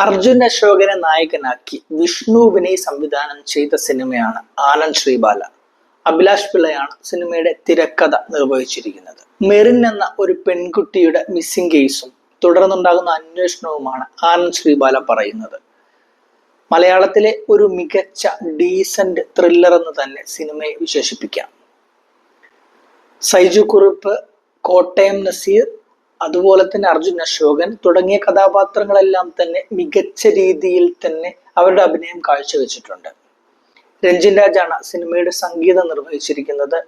അർജുൻ അശോകനെ നായകനാക്കി വിഷ്ണുവിനെ സംവിധാനം ചെയ്ത സിനിമയാണ് ആനന്ദ് ശ്രീബാല. അഭിലാഷ് പിള്ളയാണ് സിനിമയുടെ തിരക്കഥ നിർവഹിച്ചിരിക്കുന്നത്. മെറിൻ എന്ന ഒരു പെൺകുട്ടിയുടെ മിസ്സിംഗ് കേസും തുടർന്നുണ്ടാകുന്ന അന്വേഷണവുമാണ് ആനന്ദ് ശ്രീബാല പറയുന്നത്. മലയാളത്തിലെ ഒരു മികച്ച ഡീസന്റ് ത്രില്ലർ എന്ന് തന്നെ സിനിമയെ വിശേഷിപ്പിക്കാം. സൈജു കുറുപ്പ് കോട്ടയം നസീർ അതുപോലെ തന്നെ അർജുൻ അശോകൻ തുടങ്ങിയ കഥാപാത്രങ്ങളെല്ലാം തന്നെ മികച്ച രീതിയിൽ തന്നെ അവരുടെ അഭിനയം കാഴ്ചവെച്ചിട്ടുണ്ട്. രഞ്ജിൻ രാജാണ് സിനിമയുടെ സംഗീതം നിർവഹിച്ചിരിക്കുന്നത്.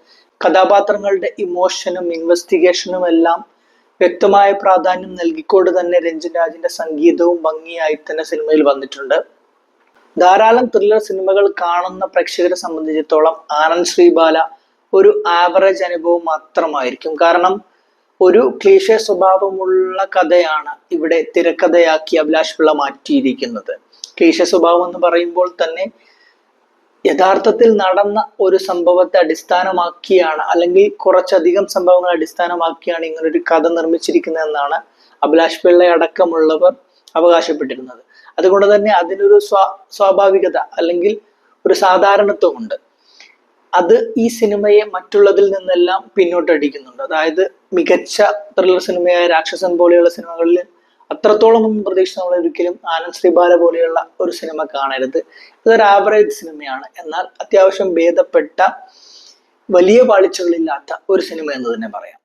കഥാപാത്രങ്ങളുടെ ഇമോഷനും ഇൻവെസ്റ്റിഗേഷനും എല്ലാം വ്യക്തമായ പ്രാധാന്യം നൽകിക്കൊണ്ട് തന്നെ രഞ്ജിൻ രാജിന്റെ സംഗീതവും ഭംഗിയായി തന്നെ സിനിമയിൽ വന്നിട്ടുണ്ട്. ധാരാളം ത്രില്ലർ സിനിമകൾ കാണുന്ന പ്രേക്ഷകരെ സംബന്ധിച്ചിടത്തോളം ആനന്ദ് ശ്രീബാല ഒരു ആവറേജ് അനുഭവം മാത്രമായിരിക്കും. കാരണം ഒരു ക്ലീശ സ്വഭാവമുള്ള കഥയാണ് ഇവിടെ തിരക്കഥയാക്കി അഭിലാഷ് പിള്ള മാറ്റിയിരിക്കുന്നത്. ക്ലീശ സ്വഭാവം എന്ന് പറയുമ്പോൾ തന്നെ യഥാർത്ഥത്തിൽ നടന്ന ഒരു സംഭവത്തെ അടിസ്ഥാനമാക്കിയാണ് അല്ലെങ്കിൽ കുറച്ചധികം സംഭവങ്ങൾ അടിസ്ഥാനമാക്കിയാണ് ഇങ്ങനൊരു കഥ നിർമ്മിച്ചിരിക്കുന്നതെന്നാണ് അഭിലാഷ് പിള്ള അടക്കമുള്ളവർ അവകാശപ്പെട്ടിരുന്നത്. അതുകൊണ്ട് തന്നെ അതിനൊരു സ്വാ സ്വാഭാവികത അല്ലെങ്കിൽ ഒരു സാധാരണത്വമുണ്ട്. അത് ഈ സിനിമയെ മറ്റുള്ളതിൽ നിന്നെല്ലാം പിന്നോട്ടടിക്കുന്നുണ്ട്. അതായത് മികച്ച ത്രില്ലർ സിനിമയായ രാക്ഷസൻ പോലെയുള്ള സിനിമകളിൽ അത്രത്തോളം ഒന്നും പ്രതീക്ഷ നമ്മൾ ഒരിക്കലും ആനന്ദ് ശ്രീബാല പോലെയുള്ള ഒരു സിനിമ കാണരുത്. ഇതൊരു ആവറേജ് സിനിമയാണ്. എന്നാൽ അത്യാവശ്യം ഭേദപ്പെട്ട വലിയ പാളിച്ചകളില്ലാത്ത ഒരു സിനിമ എന്ന് തന്നെ പറയാം.